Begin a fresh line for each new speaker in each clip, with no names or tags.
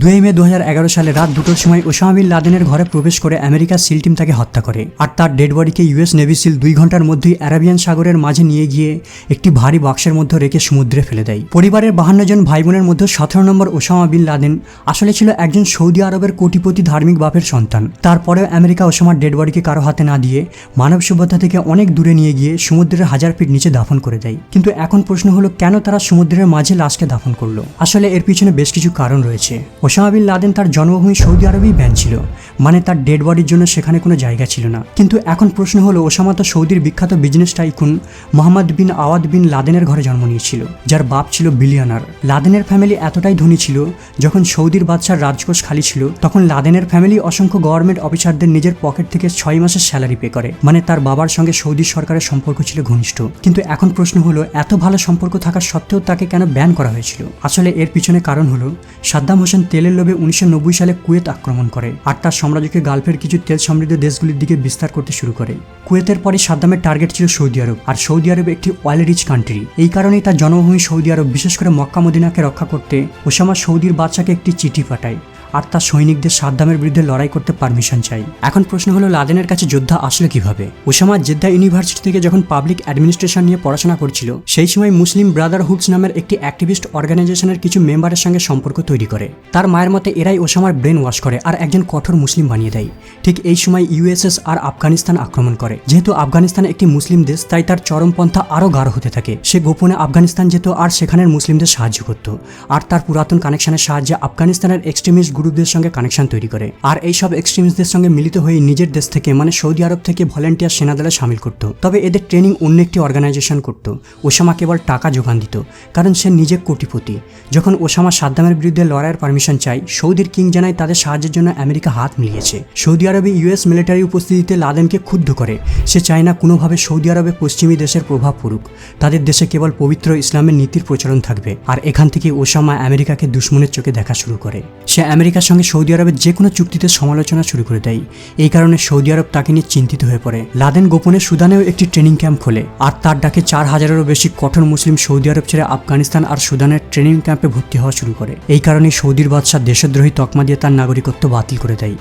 দুই মে দু হাজার এগারো সালে রাত দুটোর সময় ওসামা বিন লাদেনের ঘরে প্রবেশ করে আমেরিকার সিল টিম তাকে হত্যা করে। আর তার ডেড বডিকে ইউএস নেভি সিল দুই ঘণ্টার মধ্যেই অ্যারাবিয়ান সাগরের মাঝে নিয়ে গিয়ে একটি ভারী বাক্সের মধ্যে রেখে সমুদ্রে ফেলে দেয়। পরিবারের বাহান্ন জন ভাই বোনের মধ্যে সতেরো নম্বর ওসামা বিন লাদেন আসলে ছিল একজন সৌদি আরবের কোটিপতি ধার্মিক বাপের সন্তান। তারপরেও আমেরিকা ওসামার ডেড বডিকে কারও হাতে না দিয়ে মানব সভ্যতা থেকে অনেক দূরে নিয়ে গিয়ে সমুদ্রের হাজার ফিট নিচে দাফন করে দেয়। কিন্তু এখন প্রশ্ন হলো, কেন তারা সমুদ্রের মাঝে লাশকে দাফন করল? আসলে এর পিছনে বেশ কিছু কারণ রয়েছে। ওসামা বিন লাদেন তার জন্মভূমি সৌদি আরবেই ব্যান ছিল। মানে তার ডেড বডির জন্য সেখানে কোনো জায়গা ছিল না। কিন্তু এখন প্রশ্ন হলো, ওসামা তো সৌদির বিখ্যাত business tycoon Mohammed bin Awad bin লাদেনের ঘরে জন্ম নিয়েছিল, যার বাপ ছিল বিলিয়নার লাদেনের ফ্যামিলি এতটাই ধনী ছিল, যখন সৌদির বাদশার রাজকোষ খালি ছিল, তখন লাদেনের ফ্যামিলি অসংখ্য গভর্নমেন্ট অফিসারদের নিজের পকেট থেকে ছয় মাসের স্যালারি পে করে। মানে তার বাবার সঙ্গে সৌদি সরকারের সম্পর্ক ছিল ঘনিষ্ঠ। কিন্তু এখন প্রশ্ন হলো, এত ভালো সম্পর্ক থাকা সত্ত্বেও তাকে কেন ব্যান করা হয়েছিল? আসলে এর পিছনে কারণ হলো, সাদ্দাম হোসেন তেলের লোভে উনিশশো নব্বই সালে কুয়েত আক্রমণ করে আর তার সাম্রাজ্যকে গালফের কিছু তেল সমৃদ্ধ দেশগুলির দিকে বিস্তার করতে শুরু করে। কুয়েতের পরে সাদ্দামের টার্গেট ছিল সৌদি আরব আর সৌদি আরব একটি অয়েল রিচ কান্ট্রি এই কারণেই তার জন্মভূমি সৌদি আরব, বিশেষ করে মক্কা মদিনাকে রক্ষা করতে ওসামা সৌদির বাদশাকে একটি চিঠি পাঠায়। আর তার সৈনিকদের সাদ্দামের বিরুদ্ধে লড়াই করতে পারমিশন চাই। এখন প্রশ্ন হলো, লাদেনের কাছে যোদ্ধা আসলে কীভাবে? ওসামা জেদ্দা ইউনিভার্সিটি থেকে যখন পাবলিক অ্যাডমিনিস্ট্রেশন নিয়ে পড়াশোনা করছিল, সেই সময় মুসলিম ব্রাদারহুডস নামের একটি অ্যাক্টিভিস্ট অর্গানাইজেশনের কিছু মেম্বারের সঙ্গে সম্পর্ক তৈরি করে। তার মায়ের মতে, এরাই ওসামার ব্রেন ওয়াশ করে আর একজন কঠোর মুসলিম বানিয়ে দেয়। ঠিক এই সময় ইউএসএস আর আফগানিস্তান আক্রমণ করে। যেহেতু আফগানিস্তান একটি মুসলিম দেশ, তাই তার চরমপন্থা আরও গাঢ় হতে থাকে। সে গোপনে আফগানিস্তান যেত আর সেখানের মুসলিমদের সাহায্য করত। আর তার পুরাতন কানেকশনের সাহায্যে আফগানিস্তানের এক্সট্রিমিস্ট গ্রুপদের সঙ্গে কানেকশন তৈরি করে। আর এই সব এক্সট্রিমিস্টদের সঙ্গে মিলিত হয়ে নিজের দেশ থেকে মানে সৌদি আরব থেকে ভলেন্টিয়ার সেনাদলে সামিল করত। তবে এদের ট্রেনিং অন্য একটি অর্গানাইজেশন করত, ওসামা কেবল টাকা যোগান দিত, কারণ সে নিজে কোটিপতি। যখন ওসামা সাদ্দামের বিরুদ্ধে লড়াইয়ের পারমিশন চাই সৌদির কিং জানায় তাদের সাহায্যের জন্য আমেরিকা হাত মিলিয়েছে। সৌদি আরবে ইউএস মিলিটারি উপস্থিতিতে লাদেনকে ক্ষুব্ধ করে। সে চায় না কোনোভাবে সৌদি আরবে পশ্চিমী দেশের প্রভাব পড়ুক। তাদের দেশে কেবল পবিত্র ইসলামের নীতির প্রচলন থাকবে। আর এখান থেকে ওসামা আমেরিকাকে দুশ্মনের চোখে দেখা শুরু করে। সে আমেরিকার সঙ্গে সৌদি আরবের যে কোনো চুক্তিতে সমালোচনা শুরু করে দেয়। এই কারণে সৌদি আরব তাকে নিয়ে চিন্তিত হয়ে পড়ে। লাদেন গোপনে সুদানেও একটি ট্রেনিং ক্যাম্প খোলে আর তার ডাকে চার হাজারেরও বেশি কঠোর মুসলিম সৌদি আরব ছেড়ে আফগানিস্তান আর সুদানের ট্রেনিং ক্যাম্পে ভর্তি হওয়া শুরু করে। এই কারণে সৌদির বাদশাহ দেশদ্রোহী তকমা দিয়ে তার নাগরিকত্ব বাতিল করে দেয়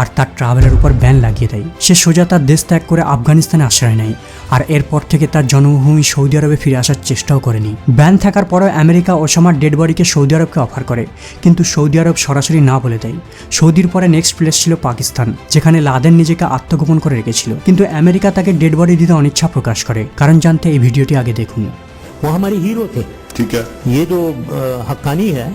আর তার ট্রাভেলের উপর ব্যান লাগিয়ে দেয়। সে সোজা তার দেশ ত্যাগ করে আফগানিস্তানে আশ্রয় নেয় আর এরপর থেকে তার জন্মভূমি সৌদি আরবে ফিরে আসার চেষ্টাও করেনি। ব্যান থাকার পরেও আমেরিকা ওসামার ডেড বডিকে সৌদি আরবকে অফার করে। কিন্তু সৌদি আরব সরাসরি না বলে দেয় সৌদির পরে নেক্সট প্লেস ছিল পাকিস্তান যেখানে লাদেন নিজেকে আত্মগোপন করে রেখেছিল কিন্তু আমেরিকা তাকে ডেড বডি দিতে অনিচ্ছা প্রকাশ করে কারণ জানতে এই ভিডিওটি আগে দেখুন
वो हमारे हीरो थे
ठीक है
ये जो अ, हक्कानी है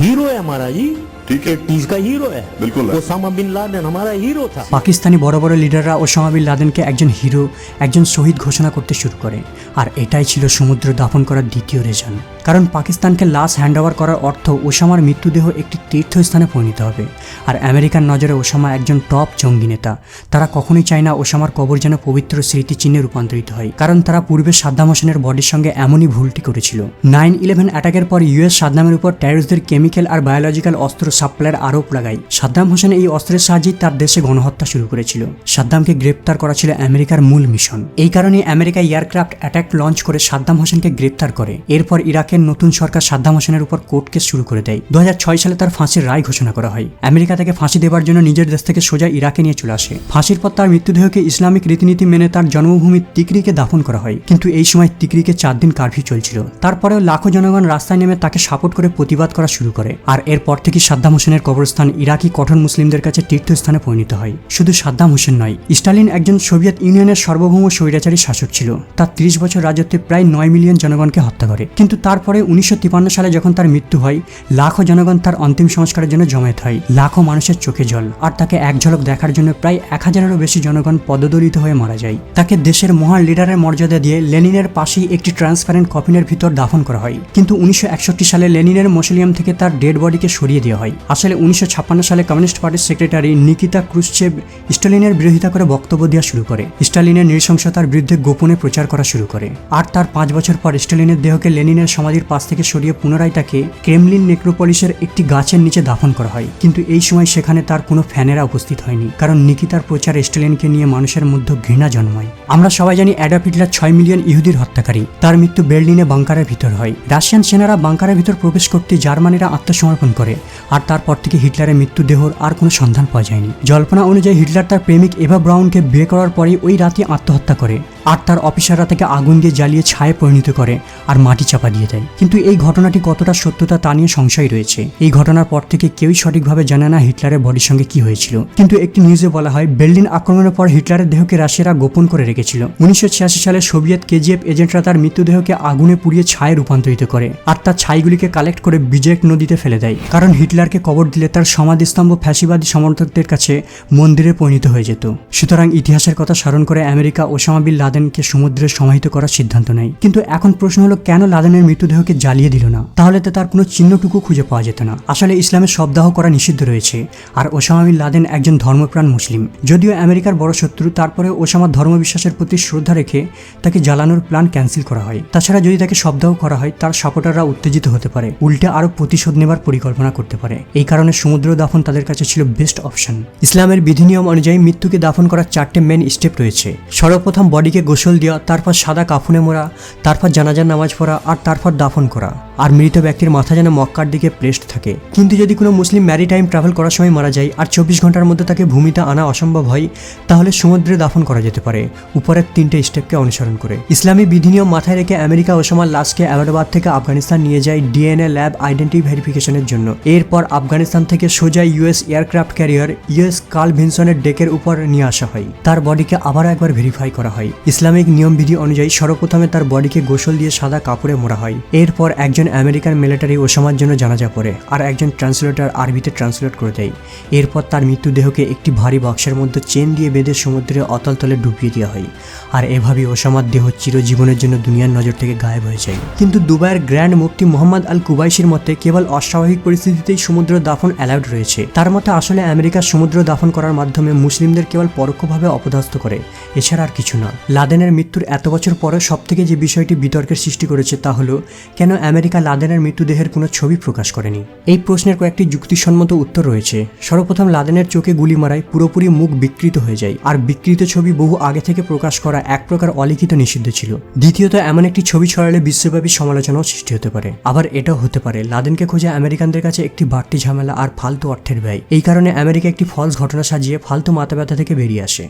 हीरो है हमारा जी
ठीक है
इसका हीरो है
बिल्कुल है।
ओसामा बिन लादेन हमारा हीरो था
পাকিস্তানি বড় বড় লিডাররা ওসামা বিন লাদেনকে একজন হিরো একজন শহীদ ঘোষণা করতে শুরু করে আর এটাই ছিল সমুদ্র দাফন করার দ্বিতীয় রেজন কারণ পাকিস্তানকে লাশ হ্যান্ড ওভার করার অর্থ ওসামার মৃত্যুদেহ একটি তীর্থস্থানে পরিণত হবে আর আমেরিকার নজরে ওসামা একজন টপ জঙ্গি নেতা তারা কখনোই চায় না ওসামার কবর যেন পবিত্র স্মৃতিচিহ্নে রূপান্তরিত হয় কারণ তারা পূর্বে সাদ্দাম হোসেনের বডির সঙ্গে এমনই ভুলটি করেছিল নাইন ইলেভেন অ্যাটাকের পর ইউএস সাদ্দামের উপর টেররিস্টদের কেমিক্যাল আর বায়োলজিক্যাল অস্ত্র সাপ্লাইয়ের আরোপ লাগায়। সাদ্দাম হোসেন এই অস্ত্রের সাহায্যেই তার দেশে গণহত্যা শুরু করেছিল। সাদ্দামকে গ্রেপ্তার করা ছিল আমেরিকার মূল মিশন। এই কারণে আমেরিকা এয়ারক্রাফট অ্যাটাক লঞ্চ করে সাদ্দাম হোসেনকে গ্রেপ্তার করে। এরপর ইরাকের নতুন সরকার সাদ্দাম হোসেনের উপর কোর্ট কেস শুরু করে দেয়। দু হাজার ছয় সালে তার ফাঁসির রায় ঘোষণা করা হয়। আমেরিকা তাকে ফাঁসি দেওয়ার জন্য নিজের দেশ থেকে সোজা ইরাকে নিয়ে চলে আসে। ফাঁসির পর তার মৃত্যুদেহকে ইসলামিক রীতিনীতি মেনে তার জন্মভূমি তিকরিকে দাফন করা হয়। কিন্তু এই সময় তিকরিকে চার দিন কারফিউ চলছিল। তারপরেও লাখো জনগণ রাস্তায় নেমে তাকে সাপোর্ট করে প্রতিবাদ করা শুরু করে। আর এরপর থেকে সাদ্দাম হোসেনের কবরস্থান ইরাকি কঠোর মুসলিমদের কাছে তীর্থস্থানে পরিণত হয়। শুধু সাদ্দাম হোসেন নয়, স্টালিন একজন সোভিয়েত ইউনিয়নের সার্বভৌম স্বৈরাচারী শাসক ছিল। তার ত্রিশ বছর রাজত্বে প্রায় নয় মিলিয়ন জনগণকে হত্যা করে। কিন্তু তারপরে উনিশশো সালে যখন তার মৃত্যু হয়, লাখো জনগণ তার অন্তিম সংস্কারের জন্য জমায়েত হয়। লাখো মানুষের চোখে জল। আর তাকে এক ঝলক দেখার জন্য প্রায় এক হাজারেরও বেশি জনগণ পদদলিত হয়ে মারা যায়। তাকে দেশের মহান লিডারের মর্যাদা দিয়ে লেনিনের পাশেই একটি ট্রান্সপারেন্ট কফিনের ভিতর দাফন করা হয়। কিন্তু উনিশশো একষট্টি সালে লেনিনের মসলিয়াম থেকে তার ডেড বডিকে সরিয়ে দেওয়া হয়। আসলে উনিশশো সালে কমিউনিস্ট পার্টির সেক্রেটারি নিকিতা ক্রুশ্চেভ স্টালিনের বিরোধিতা করে বক্তব্য দেওয়া শুরু করে। স্টালিনের নৃশংসতার বিরুদ্ধে গোপনে প্রচার করা শুরু করে। আর তার পাঁচ বছর পর স্টালিনের দেহকে লেনিনের সমাধির পাশ থেকে সরিয়ে পুনরায় তাকে ক্রেমলিন নেক্রোপলিসের একটি গাছের নিচে দাফন করা হয়। কিন্তু এই সময় সেখানে তার কোনো ফ্যানেরা উপস্থিত হয়নি, কারণ নিকিতার প্রচার স্টালিনকে নিয়ে মানুষের মধ্যে ঘৃণা জন্মায়। আমরা সবাই জানি অ্যাডাফ হিটলার ছয় মিলিয়ন ইহুদির হত্যাকারী। তার মৃত্যু বের্লিনে বাংকারের ভিতর হয়। রাশিয়ান সেনারা বাংকারের ভিতর প্রবেশ করতে জার্মানিরা আত্মসমর্পণ করে, আর তারপর থেকে হিটলারের মৃত্যু দেহর আর কোনো সন্ধান পাওয়া যায়নি। জল্পনা অনুযায়ী হিটলার তার প্রেমিক এভা ব্রাউনকে বিয়ে করার পরেই ওই রাতে আত্মহত্যা করে। আর তার অফিসাররা তাকে আগুন দিয়ে জ্বালিয়ে ছায়ে পরিণত করে আর মাটি চাপা দিয়ে দেয়। কিন্তু এই ঘটনাটি কতটা সত্যতা তা নিয়ে সংশয় রয়েছে। এই ঘটনার পর থেকে কেউই সঠিকভাবে জানে না হিটলারের বডির সঙ্গে কি হয়েছিল। কিন্তু একটি নিউজে বলা হয় বের্লিন আক্রমণের পর হিটলারের দেহকে রাশিয়ারা গোপন করে রেখেছিল। উনিশশো ছিয়াশি সালে সোভিয়েত কেজিএফ এজেন্টরা তার মৃত্যুদেহকে আগুনে পুড়িয়ে ছায়ে রূপান্তরিত করে আর তার ছাইগুলিকে কালেক্ট করে বিজেক নদীতে ফেলে দেয়। কারণ হিটলারকে কবর দিলে তার সমাধিস্তম্ভ ফ্যাসিবাদী সমর্থকদের কাছে মন্দিরে পরিণত হয়ে যেত। সুতরাং ইতিহাসের কথা স্মরণ করে আমেরিকা ওসামা বিন লাদেনকে সমুদ্রে সমাহিত করার সিদ্ধান্ত নেয়। কিন্তু এখন প্রশ্ন হলো, কেন লাদেনের মৃতদেহকে জ্বালিয়ে দিল না? তাহলে তো তার কোনো চিহ্নটুকু খুঁজে পাওয়া যেত না। আসলে ইসলামের শবদাহ করা নিষিদ্ধ রয়েছে। আর ওসামা বিন লাদেন একজন ধর্মপ্রাণ মুসলিম। যদিও আমেরিকার বড় শত্রু, তারপরে ওসামার ধর্মবিশ্বাসের প্রতি শ্রদ্ধা রেখে তাকে জ্বালানোর প্ল্যান ক্যান্সেল করা হয়। তাছাড়া যদি তাকে শবদাহ করা হয়, তার সাপোর্টাররা উত্তেজিত হতে পারে। উল্টে আরও প্রতিশোধ নেবার পরিকল্পনা করতে পারে। এই কারণে সমুদ্র দাফন তাদের কাছে ছিল বেস্ট অপশন। ইসলামের বিধিনিয়ম অনুযায়ী মৃত্যুকে দাফন করার চারটে মেন স্টেপ রয়েছে। সর্বপ্রথম বডিকে গোসল দেওয়া তারপর সাদা কাফনে মোড়া, তারপর জানাজার নামাজ পড়া আর তারপর দাফন করা। আর মৃত ব্যক্তির মাথা যেন মক্কার দিকে প্লেসড থাকে। কিন্তু যদি কোনো মুসলিম ম্যারিটাইম ট্রাভেল করার সময় মারা যায় আর চব্বিশ ঘণ্টার মধ্যে তাকে ভূমিতে আনা অসম্ভব হয়, তাহলে সমুদ্রে দাফন করা যেতে পারে। উপরের তিনটে স্টেপকে অনুসরণ করে। ইসলামী বিধিনিয়ম মাথায় রেখে আমেরিকা ওসামার লাশকে অ্যাবাদাবাদ থেকে আফগানিস্তান নিয়ে যায় ডিএনএ ল্যাব আইডেন্টি ভেরিফিকেশনের জন্য। এরপর আফগানিস্তান থেকে সোজা US aircraft carrier US Carl ভিনসনের ডেকের উপর নিয়ে আসা হয়। তার বডিকে আবার একবার ভেরিফাই করা হয়। ইসলামিক নিয়মবিধি অনুযায়ী সর্বপ্রথমে তার বডিকে গোসল দিয়ে সাদা কাপড়ে মোড়া হয়। এরপর একজন আমেরিকান মিলিটারি ওসামার জন্য জানাজা পড়ে আর একজন ট্রান্সলেটার আরবিতে ট্রান্সলেট করে দেয়। এরপর তার মৃত্যুদেহকে একটি ভারী বক্সের মধ্যে চেন দিয়ে বেঁধে সমুদ্রে অতল তলে ডুবিয়ে দেওয়া হয়। আর এভাবেই ওসামার দেহ চিরজীবনের জন্য দুনিয়ার নজর থেকে গায়েব হয়ে যায়। কিন্তু দুবাইয়ের গ্র্যান্ড মুফতি মোহাম্মদ আল কুবাইশির মতে কেবল অস্বাভাবিক পরিস্থিতিতেই সমুদ্র দাফন অ্যালাউড রয়েছে। তার মতে আসলে আমেরিকা সমুদ্র দাফন করার মাধ্যমে মুসলিমদের কেবল পরোক্ষভাবে অপদস্থ করে। এছাড়া আর কিছু না। লাদেনের মৃত্যুর এত বছর পরে সবথেকে যে বিষয়টি বিতর্কের সৃষ্টি করেছে তা হলো, কেন আমেরিকা লাদেনের মৃত্যুদেহের কোনো ছবি প্রকাশ করেনি? এই প্রশ্নের কয়েকটি যুক্তিসম্মত উত্তর রয়েছে। সর্বপ্রথম, লাদেনের চোখে গুলি মারায় পুরোপুরি মুখ বিকৃত হয়ে যায়, আর বিকৃত ছবি বহু আগে থেকে প্রকাশ করা এক প্রকার অলিখিত নিষিদ্ধ ছিল। দ্বিতীয়ত, এমন একটি ছবি ছড়ালে বিশ্বব্যাপী সমালোচনাও সৃষ্টি হতে পারে। আবার এটাও হতে পারে, লাদেনকে খোঁজে আমেরিকানদের কাছে একটি বাড়তি ঝামেলা আর ফালতু অর্থের ব্যয়। এই কারণে আমেরিকা একটি ফলস ঘটনা সাজিয়ে ফালতু মাথা ব্যথা থেকে বেরিয়ে আসে।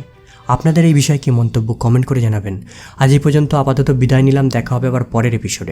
আপনাদের এই বিষয়ে কি মন্তব্য কমেন্ট করে জানাবেন। আজ এই পর্যন্ত আপাতত বিদায় নিলাম, দেখা হবে আবার পরের এপিসোডে